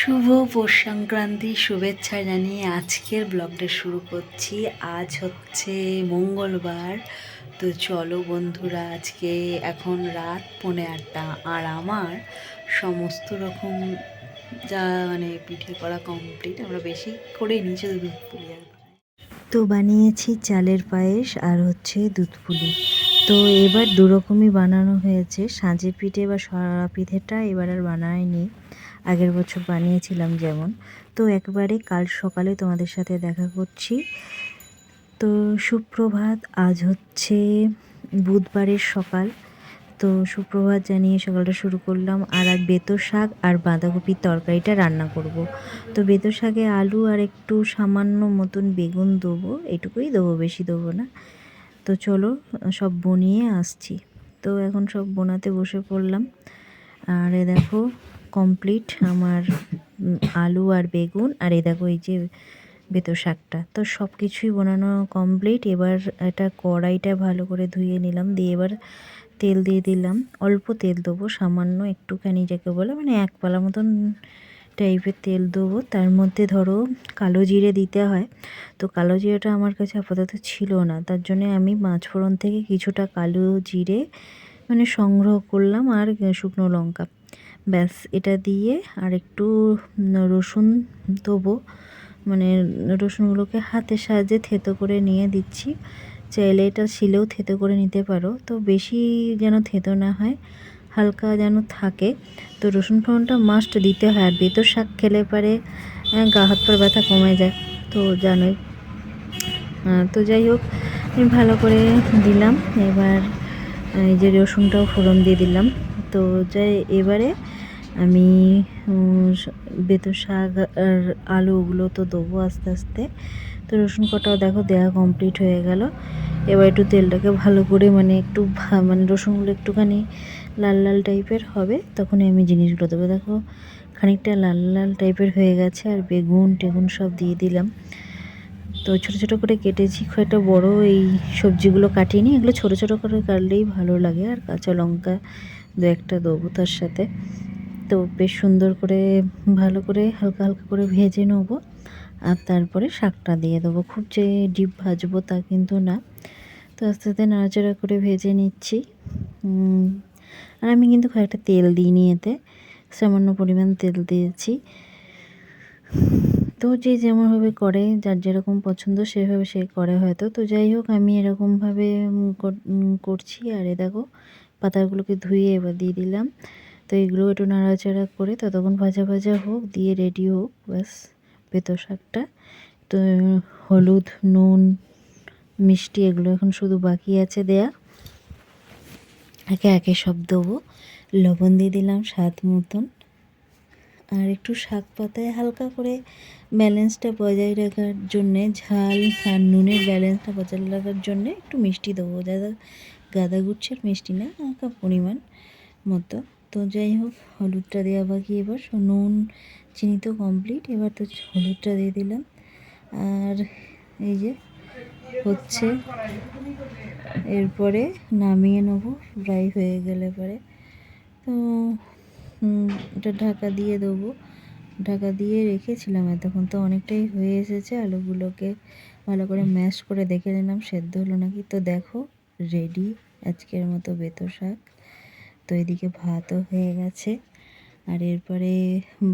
শুভ পৌষ সংক্রান্তি শুভেচ্ছা জানিয়ে আজকের ব্লগটা শুরু করছি। আজ হচ্ছে মঙ্গলবার। তো চলো বন্ধুরা, আজকে এখন রাত পৌনে আটটা। আর আমার সমস্ত রকম যা মানে পিঠে করা কমপ্লিট আমরা বেশি করে নিচে দুধ পুলি আর তো বানিয়েছি চালের পায়েস আর হচ্ছে দুধ পুলি। তো এবার দুরকমই বানানো হয়েছে। সাঁজে পিঠে বা সরা পিঠেটা এবার আর বানায়নি আগের বছর বানিয়েছিলাম যেমন। তো একবারে কাল সকালে তোমাদের সাথে দেখা করছি। তো সুপ্রভাত, আজ হচ্ছে বুধবারের সকাল। তো সুপ্রভাত জানিয়ে সকালটা শুরু করলাম। আর আজ বেতো শাক আর বাঁধাকপির তরকারিটা রান্না করব। তো বেতো শাকে আলু আর একটু সামান্য মতন বেগুন দেবো। এটুকুই দেবো, বেশি দেবো না। তো চলো, সব বনিয়ে আসছি। তো এখন সব বোনাতে বসে পড়লাম। আর এ দেখো কমপ্লিট আমার আলু আর বেগুন। আর এ দেখো, এই যে বেতো শাকটা। তো সব কিছুই বানানো কমপ্লিট এবার এটা কড়াইটা ভালো করে ধুয়ে নিলাম। দিয়ে এবার তেল দিয়ে দিলাম। অল্প তেল দেবো, সামান্য একটুখানি, যাকে বলে মানে এক পালা মতন টাইপের তেল দেবো। তার মধ্যে ধরো কালো জিরে দিতে হয়। তো কালো জিরেটা আমার কাছে আপাতত ছিল না। তার জন্য আমি মাছফোড়ন থেকে কিছুটা কালো জিরে মানে সংগ্রহ করলাম আর শুকনো লঙ্কা। ব্যাস, এটা দিয়ে আর একটু রসুন দেবো। মানে রসুনগুলোকে হাতের সাহায্যে থেতো করে নিয়ে দিচ্ছি। চাইলে এটা শিলেও থেতো করে নিতে পারো। তো বেশি যেন থেতো না হয়। হালকা যেন থাকে। তো রসুন ফোড়নটা মাস্ট দিতে হয় আর বেতর শাক খেলে পারে গা হাত পা ব্যথা কমে যায়। তো জানোই। তো যাই হোক আমি ভালো করে দিলাম। এবার এই যে রসুনটাও ফোড়ন দিয়ে দিলাম। তো যাই এবারে আমি উম, স- বেতো শাক আর আলু ওগুলো তো দেবো আস্তে আস্তে। তো রসুন কটাও দেখো দেওয়া কমপ্লিট হয়ে গেল। এবার একটু তেলটাকে ভালো করে মানে একটু মানে রসুনগুলো একটুখানি লাল লাল টাইপের হবে, তখনই আমি জিনিসগুলো দেবো। দেখো, খানিকটা লাল লাল টাইপের হয়ে গেছে আর বেগুন টেগুন সব দিয়ে দিলাম। তো ছোট ছোট করে কেটেছি, খুব একটা বড় এই সবজিগুলো কাটিনি, এগুলো ছোট ছোট করে কাটলেই ভালো লাগে। আর কাঁচা লঙ্কা দু একটা দেবো তার সাথে। তো বেশ সুন্দর করে, ভালো করে, হালকা হালকা করে ভেজে নেব। আর তারপরে শাকটা দিয়ে দেবো। খুব যে ডিপ ভাজবো তা কিন্তু না। তো আস্তে আস্তে নাড়াচাড়া করে ভেজে নিচ্ছি। আর আমি কিন্তু কয়েকটা তেল দিইনি এতে, সামান্য পরিমাণ তেল দিয়েছি। তো যে যেমনভাবে করে, যার যেরকম পছন্দ সেভাবে সে করে হয়তো। তো যাই হোক, আমি এরকমভাবে করছি। আর এ দেখো, পাতাগুলোকে ধুয়ে এবার দিয়ে দিলাম। তো এগুলো একটু নাড়াচাড়া করে ততক্ষণ ভাজা ভাজা হোক, দিয়ে রেডি হোক, ব্যাস বেতো শাকটা। তো, হলুদ, নুন, মিষ্টি এগুলো এখন শুধু বাকি আছে দেয়া। একে একে সব দেবো। লবণ দিয়ে দিলাম স্বাদ মতন। আর একটু শাক পাতায় হালকা করে ব্যালেন্সটা বজায় রাখার জন্যে, ঝাল আর নুনের ব্যালেন্সটা বজায় রাখার জন্যে একটু মিষ্টি দেবো। যাতে গাঁদা গুচ্ছের মিষ্টি না, হালকা পরিমাণ মতো। তো যাই হোক, হলুদটা দেওয়া বাকি এবার। নুন, চিনি তো কমপ্লিট এবার তো হলুদটা দিয়ে দিলাম। আর এই যে হচ্ছে। এরপরে নামিয়ে নেব ফ্রাই হয়ে গেলে পরে। তো এটা ঢাকা দিয়ে দেবো। ঢাকা দিয়ে রেখেছিলাম এতক্ষণ, তো অনেকটাই হয়ে এসেছে। আলুগুলোকে ভালো করে ম্যাশ করে দেখে নিলাম, সেদ্ধ হলো নাকি। তো দেখো রেডি আজকের মতো বেতো শাক। তো এদিকে ভাতও হয়ে গেছে। আর এরপরে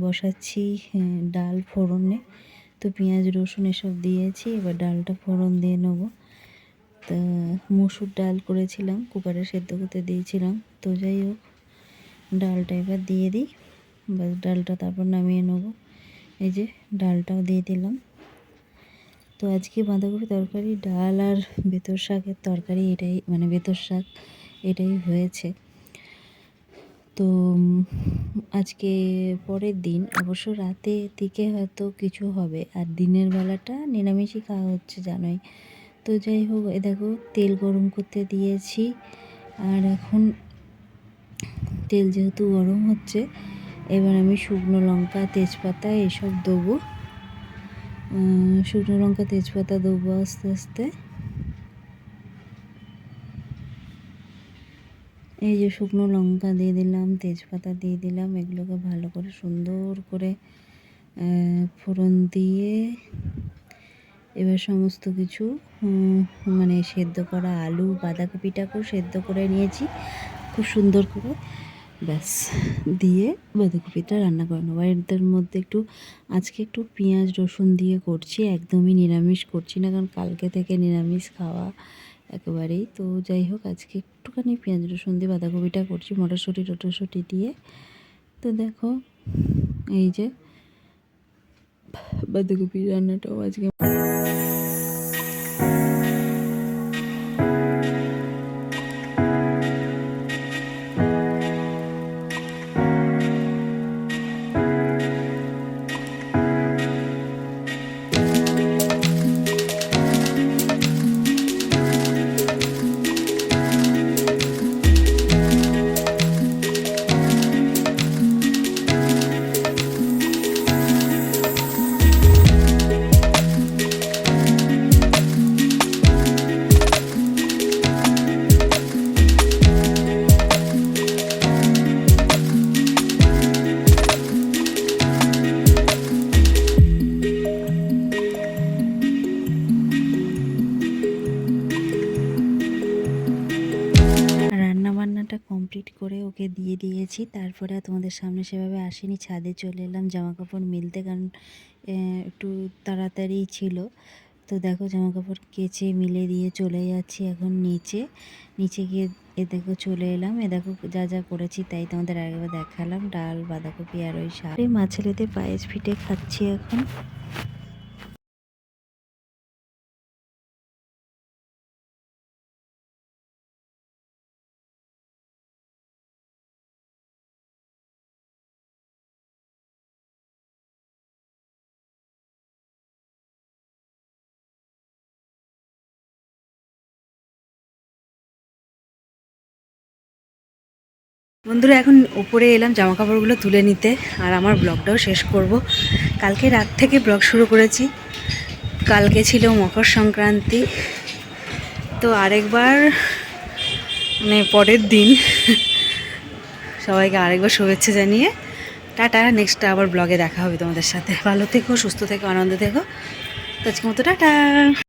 বসাচ্ছি ডাল ফোড়নে। তো পেঁয়াজ, রসুন এসব দিয়েছি, এবার ডালটা ফোড়ন দিয়ে নেব। তা মুসুর ডাল করেছিলাম, কুকারে সেদ্ধ করতে দিয়েছিলাম। তো যাই হোক, ডালটা এবার দিয়ে দিই। ব্যাস, ডালটা তারপর নামিয়ে নেব। এই যে ডালটাও দিয়ে দিলাম। তো আজকে বাঁধাকপি তরকারি, ডাল আর বেতর শাকের তরকারি এটাই মানে বেতর শাক এটাই হয়েছে। তো আজকে পরের দিন, অবশ্য রাতে দিকে হয়তো কিছু হবে, আর দিনের বেলাটা নিরামিষই খাওয়া হচ্ছে জানোই। তো যাই হোক, এ দেখো, তেল গরম করতে দিয়েছি, আর এখন তেল যেহেতু গরম হচ্ছে, এবার আমি শুকনো লঙ্কা, তেজপাতা এসব দেবো। শুকনো লঙ্কা, তেজপাতা দেবো আস্তে আস্তে। এই যে শুকনো লঙ্কা দিয়ে দিলাম, তেজপাতা দিয়ে দিলাম, এগুলোকে ভালো করে সুন্দর করে ফোড়ন দিয়ে এবার সমস্ত কিছু মানে সেদ্ধ করা আলু, বাঁধাকপিটাকেও সেদ্ধ করে নিয়েছি, খুব সুন্দর করে, ব্যাস, দিয়ে বাঁধাকপিটা রান্না করে নেব। এটার মধ্যে একটু, আজকে একটু পেঁয়াজ রসুন দিয়ে করছি, একদমই নিরামিষ করছি না, কারণ কালকে থেকে নিরামিষ খাওয়া একেবারেই। তো যাই হোক, আজকে একটুখানি পেঁয়াজ, রসুন দিয়ে বাঁধাকপিটা করছি, মটরশুঁটি, টটরশুঁটি দিয়ে। তো দেখো, এই যে বাঁধাকপি রান্নাটাও আজকে রান্না বান্নাটা কমপ্লিট করে ওকে দিয়ে দিয়েছি। তারপরে তোমাদের সামনে সেভাবে আসেনি, ছাদে চলে এলাম জামা কাপড় মিলতে কারণ একটু তাড়াতাড়ি ছিল। তো দেখো জামা কাপড় কেচে মিলে দিয়ে চলে যাচ্ছি এখন নিচে। নিচে গিয়ে এ দেখো চলে এলাম, এ দেখো যা যা করেছি তাই তোমাদের আগেবার দেখালাম। ডাল, বাঁধাকপি আর ওই শাক। মা ছেলেদের পায়েস ফিটে খাচ্ছি এখন। বন্ধুরা, এখন উপরে এলাম জামা কাপড়গুলো তুলে নিতে আর আমার ব্লগটাও শেষ করব। কালকে রাত থেকে ব্লগ শুরু করেছি। কালকে ছিল মকর সংক্রান্তি। তো আরেকবার মানে পরের দিন, সবাইকে আরেকবার শুভেচ্ছা জানিয়ে টাটা নেক্সট আবার ব্লগে দেখা হবে তোমাদের সাথে। ভালো থেকো, সুস্থ থেকো, আনন্দ থেকো। তো আজকের মতো টাটা।